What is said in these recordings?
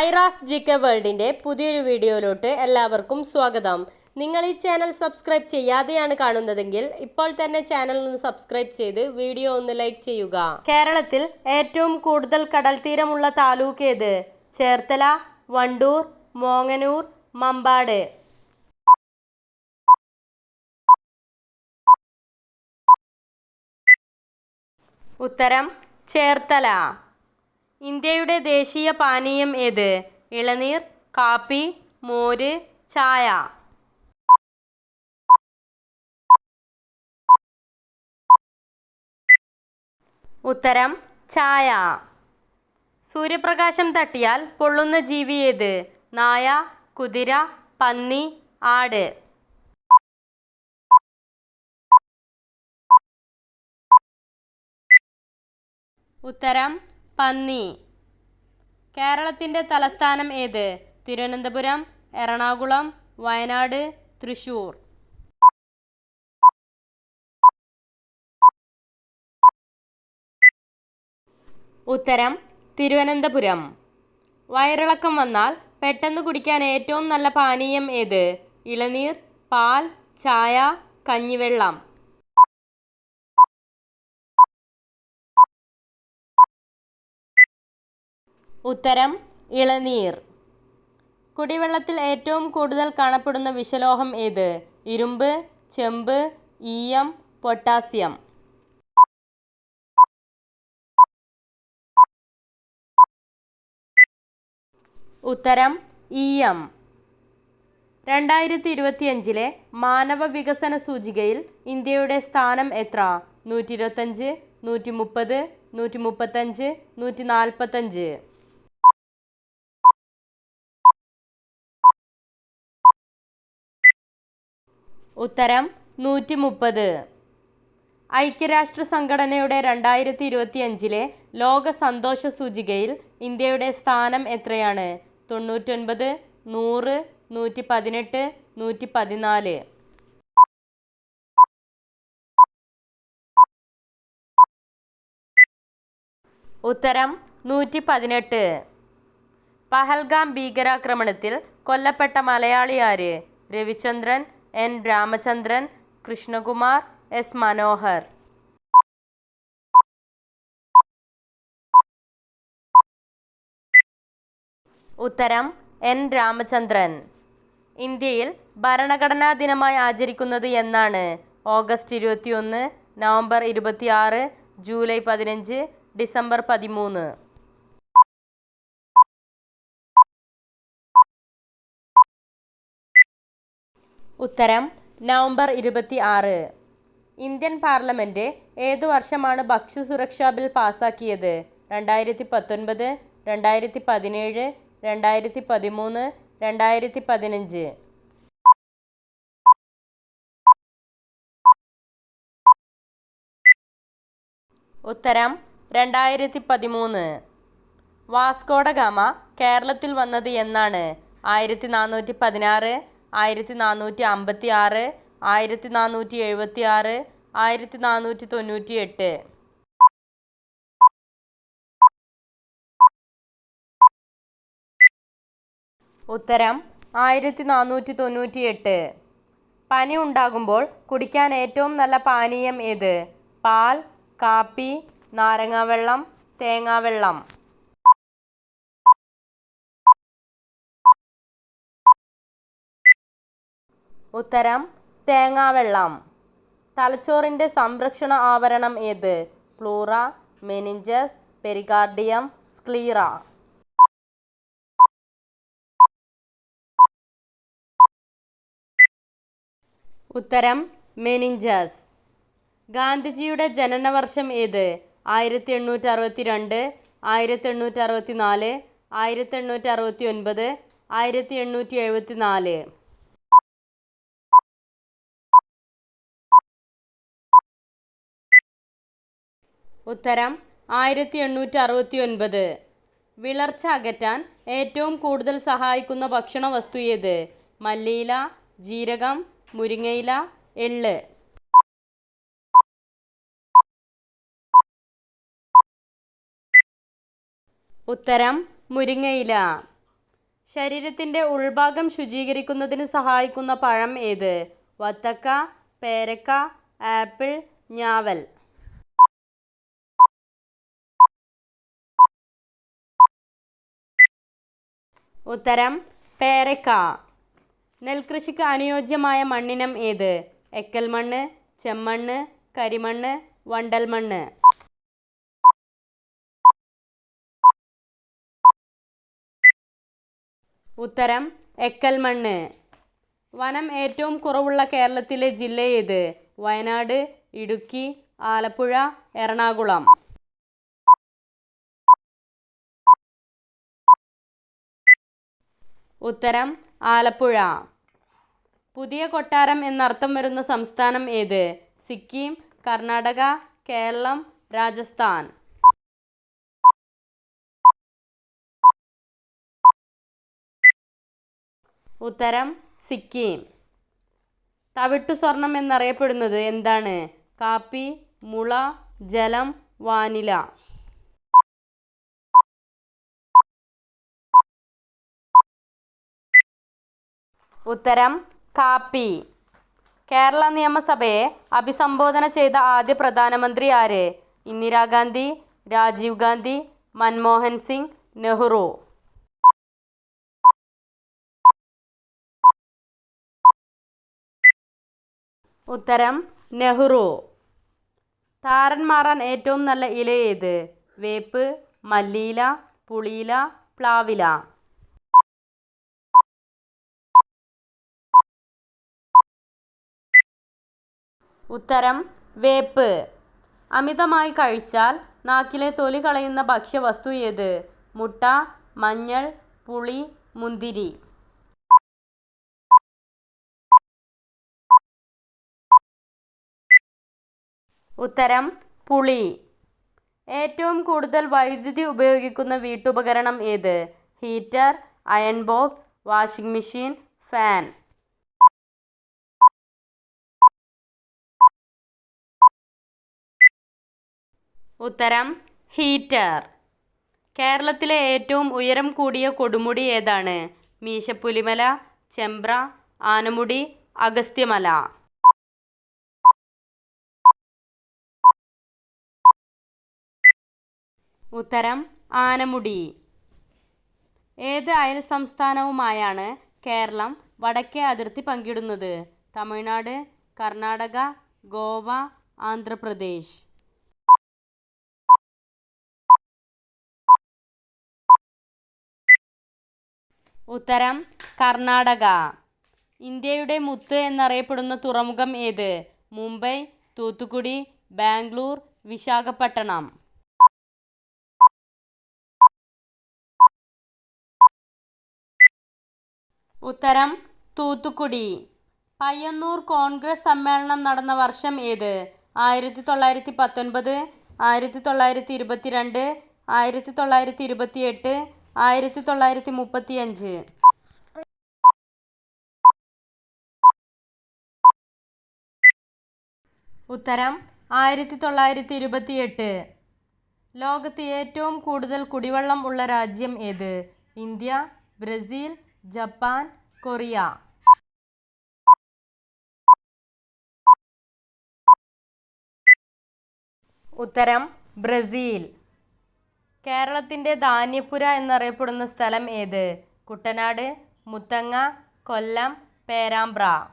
Aira's G K വേൾഡിന്റെ പുതിയൊരു വീഡിയോയിലോട്ട് എല്ലാവർക്കും സ്വാഗതം. നിങ്ങൾ ഈ ചാനൽ സബ്സ്ക്രൈബ് ചെയ്യാതെയാണ് കാണുന്നതെങ്കിൽ ഇപ്പോൾ തന്നെ ചാനൽ ഒന്ന് സബ്സ്ക്രൈബ് ചെയ്ത് വീഡിയോ ഒന്ന് ലൈക്ക് ചെയ്യുക. കേരളത്തിൽ ഏറ്റവും കൂടുതൽ കടൽ തീരമുള്ള താലൂക്ക് ഏത്? ചേർത്തല വണ്ടൂർ മോങ്ങനൂർ മമ്പാട്. ഉത്തരം ചേർത്തല. ഇന്ത്യയുടെ ദേശീയ പാനീയം ഏത്? ഇളനീർ കാപ്പി മോര് ചായ. ഉത്തരം ചായ. സൂര്യപ്രകാശം തട്ടിയാൽ പൊള്ളുന്ന ജീവി ഏത്? നായ കുതിര പന്നി ആട്. ഉത്തരം പന്നി. കേരളത്തിന്റെ തലസ്ഥാനം ഏത്? തിരുവനന്തപുരം എറണാകുളം വയനാട് തൃശൂർ. ഉത്തരം തിരുവനന്തപുരം. വയറിളക്കം വന്നാൽ പെട്ടെന്ന് കുടിക്കാൻ ഏറ്റവും നല്ല പാനീയം ഏത്? ഇളനീർ പാൽ ചായ കഞ്ഞിവെള്ളം. ഉത്തരം ഇളനീർ. കുടിവെള്ളത്തിൽ ഏറ്റവും കൂടുതൽ കാണപ്പെടുന്ന വിഷലോഹം ഏത്? ഇരുമ്പ് ചെമ്പ് ഈയം പൊട്ടാസ്യം. ഉത്തരം ഈയം. രണ്ടായിരത്തി ഇരുപത്തിയഞ്ചിലെ മാനവ വികസന സൂചികയിൽ ഇന്ത്യയുടെ സ്ഥാനം എത്ര? നൂറ്റി ഇരുപത്തഞ്ച് നൂറ്റി മുപ്പത് നൂറ്റി മുപ്പത്തഞ്ച് നൂറ്റി നാൽപ്പത്തഞ്ച് ഉത്തരം നൂറ്റി മുപ്പത് ഐക്യരാഷ്ട്ര സംഘടനയുടെ രണ്ടായിരത്തി ഇരുപത്തിയഞ്ചിലെ ലോക സന്തോഷ സൂചികയിൽ ഇന്ത്യയുടെ സ്ഥാനം എത്രയാണ്? തൊണ്ണൂറ്റൊൻപത് നൂറ് നൂറ്റി പതിനെട്ട് നൂറ്റി പതിനാല് ഉത്തരം നൂറ്റി പതിനെട്ട് പഹൽഗാം ഭീകരാക്രമണത്തിൽ കൊല്ലപ്പെട്ട മലയാളി ആര് രവിചന്ദ്രൻ എൻ രാമചന്ദ്രൻ കൃഷ്ണകുമാർ എസ് മനോഹർ. ഉത്തരം എൻ രാമചന്ദ്രൻ. ഇന്ത്യയിൽ ഭരണഘടനാ ദിനമായി ആചരിക്കുന്നത് എന്നാണ് ഓഗസ്റ്റ് ഇരുപത്തിയൊന്ന് നവംബർ ഇരുപത്തിയാറ് ജൂലൈ പതിനഞ്ച് ഡിസംബർ പതിമൂന്ന്. ഉത്തരം നവംബർ ഇരുപത്തി ആറ് ഇന്ത്യൻ പാർലമെന്റ് ഏതു വർഷമാണ് ഭക്ഷ്യസുരക്ഷാ ബിൽ പാസാക്കിയത്? രണ്ടായിരത്തി പത്തൊൻപത് രണ്ടായിരത്തി പതിനേഴ് രണ്ടായിരത്തി പതിമൂന്ന് രണ്ടായിരത്തി പതിനഞ്ച് ഉത്തരം രണ്ടായിരത്തി പതിമൂന്ന് വാസ്കോഡ ഗാമ കേരളത്തിൽ വന്നത് എന്നാണ്. ആയിരത്തി നാനൂറ്റി പതിനാറ് ആയിരത്തി നാനൂറ്റി അമ്പത്തി ആറ് ആയിരത്തി നാനൂറ്റി എഴുപത്തി ആറ് ആയിരത്തി നാനൂറ്റി തൊണ്ണൂറ്റി എട്ട് ഉത്തരം ആയിരത്തി നാനൂറ്റി തൊണ്ണൂറ്റി എട്ട് പനി ഉണ്ടാകുമ്പോൾ കുടിക്കാൻ ഏറ്റവും നല്ല പാനീയം ഏത്? പാൽ കാപ്പി നാരങ്ങാവെള്ളം തേങ്ങാവെള്ളം. ഉത്തരം തേങ്ങാവെള്ളം. തലച്ചോറിന്റെ സംരക്ഷണ ആവരണം ഏത്? Pleura meninges pericardium sclera. ഉത്തരം മെനിഞ്ചസ്. ഗാന്ധിജിയുടെ ജനനവർഷം ഏത്? ആയിരത്തി എണ്ണൂറ്റി അറുപത്തി രണ്ട് ആയിരത്തി എണ്ണൂറ്റി അറുപത്തി നാല് ആയിരത്തി എണ്ണൂറ്റി അറുപത്തി ഒൻപത് ആയിരത്തി എണ്ണൂറ്റി എഴുപത്തി നാല് ഉത്തരം ആയിരത്തി എണ്ണൂറ്റി അറുപത്തി ഒൻപത് വിളർച്ച അകറ്റാൻ ഏറ്റവും കൂടുതൽ സഹായിക്കുന്ന ഭക്ഷണ വസ്തു ഏത്? മല്ലിയില ജീരകം മുരിങ്ങയില എള്ള്. ഉത്തരം മുരിങ്ങയില. ശരീരത്തിന്റെ ഉൾഭാഗം ശുചീകരിക്കുന്നതിന് സഹായിക്കുന്ന പഴം ഏത്? വത്തക്ക പേരക്ക ആപ്പിൾ ഞാവൽ. ഉത്തരം പേരക്ക. നെൽകൃഷിക്ക് അനുയോജ്യമായ മണ്ണിനം ഏത്? എക്കൽ മണ്ണ് ചെമ്മണ്ണ് കരിമണ്ണ് വണ്ടൽ മണ്ണ്. ഉത്തരം എക്കൽ മണ്ണ്. വനം ഏറ്റവും കുറവുള്ള കേരളത്തിലെ ജില്ല ഏത്? വയനാട് ഇടുക്കി ആലപ്പുഴ എറണാകുളം. ഉത്തരം ആലപ്പുഴ. പുതിയ കൊട്ടാരം എന്നർത്ഥം വരുന്ന സംസ്ഥാനം ഏത്? സിക്കിം കർണാടക കേരളം രാജസ്ഥാൻ. ഉത്തരം സിക്കിം. തവിട്ടു സ്വർണം എന്നറിയപ്പെടുന്നത് എന്താണ്? കാപ്പി മുള ജലം വാനില. ഉത്തരം കാപ്പി. കേരള നിയമസഭയെ അഭിസംബോധന ചെയ്ത ആദ്യ പ്രധാനമന്ത്രി ആര്? ഇന്ദിരാഗാന്ധി രാജീവ് ഗാന്ധി മൻമോഹൻ സിംഗ് നെഹ്റു. ഉത്തരം നെഹ്റു. താരൻ മാറാൻ ഏറ്റവും നല്ല ഇല ഏത്? വേപ്പ് മല്ലിയില പുളിയില പ്ലാവില. ഉത്തരം വേപ്പ്. അമിതമായി കഴിച്ചാൽ നാക്കിലെ തൊലി കളയുന്ന ഭക്ഷ്യവസ്തു ഏത്? മുട്ട മഞ്ഞൾ പുളി മുന്തിരി. ഉത്തരം പുളി. ഏറ്റവും കൂടുതൽ വൈദ്യുതി ഉപയോഗിക്കുന്ന വീട്ടുപകരണം ഏത്? Heater iron box washing machine fan. ഉത്തരം ഹീറ്റർ. കേരളത്തിലെ ഏറ്റവും ഉയരം കൂടിയ കൊടുമുടി ഏതാണ്? മീശപ്പുലിമല ചെമ്പ്ര ആനമുടി അഗസ്ത്യമല. ഉത്തരം ആനമുടി. ഏത് അയൽ സംസ്ഥാനവുമായാണ് കേരളം വടക്കേ അതിർത്തി പങ്കിടുന്നത്? തമിഴ്നാട് കർണാടക ഗോവ ആന്ധ്രാപ്രദേശ്. ഉത്തരം കർണാടക. ഇന്ത്യയുടെ മുത്ത് എന്നറിയപ്പെടുന്ന തുറമുഖം ഏത്? മുംബൈ തൂത്തുക്കുടി ബാംഗ്ലൂർ വിശാഖപട്ടണം. ഉത്തരം തൂത്തുക്കുടി. പയ്യന്നൂർ കോൺഗ്രസ് സമ്മേളനം നടന്ന വർഷം ഏത്? ആയിരത്തി തൊള്ളായിരത്തി പത്തൊൻപത് ആയിരത്തി തൊള്ളായിരത്തി ഇരുപത്തിരണ്ട് ആയിരത്തി തൊള്ളായിരത്തി ഇരുപത്തിയെട്ട് ആയിരത്തി തൊള്ളായിരത്തി മുപ്പത്തി അഞ്ച് ഉത്തരം ആയിരത്തി തൊള്ളായിരത്തി ഇരുപത്തിയെട്ട് ലോകത്ത് ഏറ്റവും കൂടുതൽ കുടിവെള്ളം ഉള്ള രാജ്യം ഏത്? India Brazil Japan Korea. ഉത്തരം ബ്രസീൽ. കേരളത്തിന്റെ ധാന്യപുര എന്നറിയപ്പെടുന്ന സ്ഥലം ഏത്? കുട്ടനാട് മുത്തങ്ങ കൊല്ലം പേരാമ്പ്ര.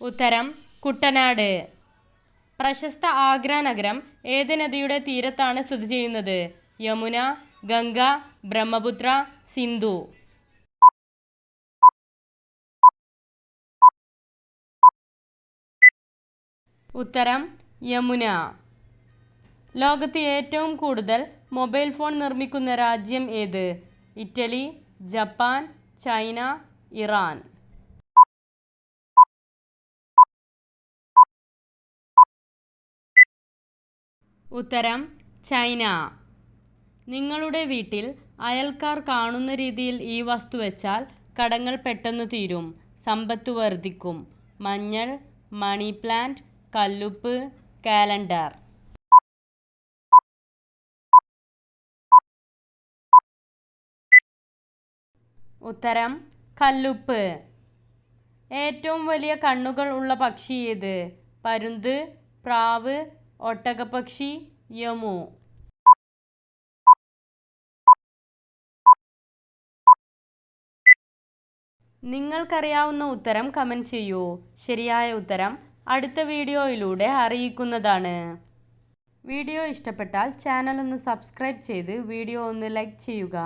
ഉത്തരം കുട്ടനാട്. പ്രശസ്ത ആഗ്ര നഗരം ഏത് നദിയുടെ തീരത്താണ് സ്ഥിതി ചെയ്യുന്നത്? യമുന ഗംഗ ബ്രഹ്മപുത്ര സിന്ധു. ഉത്തരം യമുന. ലോകത്ത് ഏറ്റവും കൂടുതൽ മൊബൈൽ ഫോൺ നിർമ്മിക്കുന്ന രാജ്യം ഏത്? Italy Japan China Iran. ഉത്തരം ചൈന. നിങ്ങളുടെ വീട്ടിൽ അയൽക്കാർ കാണുന്ന രീതിയിൽ ഈ വസ്തു വെച്ചാൽ കടങ്ങൾ പെട്ടെന്ന് തീരും സമ്പത്ത് വർദ്ധിക്കും. മഞ്ഞൾ മണി പ്ലാന്റ് കല്ലുപ്പ് കാലണ്ടർ. ഉത്തരം കല്ലുപ്പ്. ഏറ്റവും വലിയ കണ്ണുകൾ ഉള്ള പക്ഷി ഏത്? പരുന്ത് പ്രാവ് ഒട്ടകപ്പക്ഷി യമു നിങ്ങൾക്കറിയാവുന്ന ഉത്തരം കമന്റ് ചെയ്യൂ. ശരിയായ ഉത്തരം അടുത്ത വീഡിയോയിലൂടെ അറിയിക്കുന്നതാണ്. വീഡിയോ ഇഷ്ടപ്പെട്ടാൽ ചാനൽ ഒന്ന് സബ്സ്ക്രൈബ് ചെയ്ത് വീഡിയോ ഒന്ന് ലൈക്ക് ചെയ്യുക.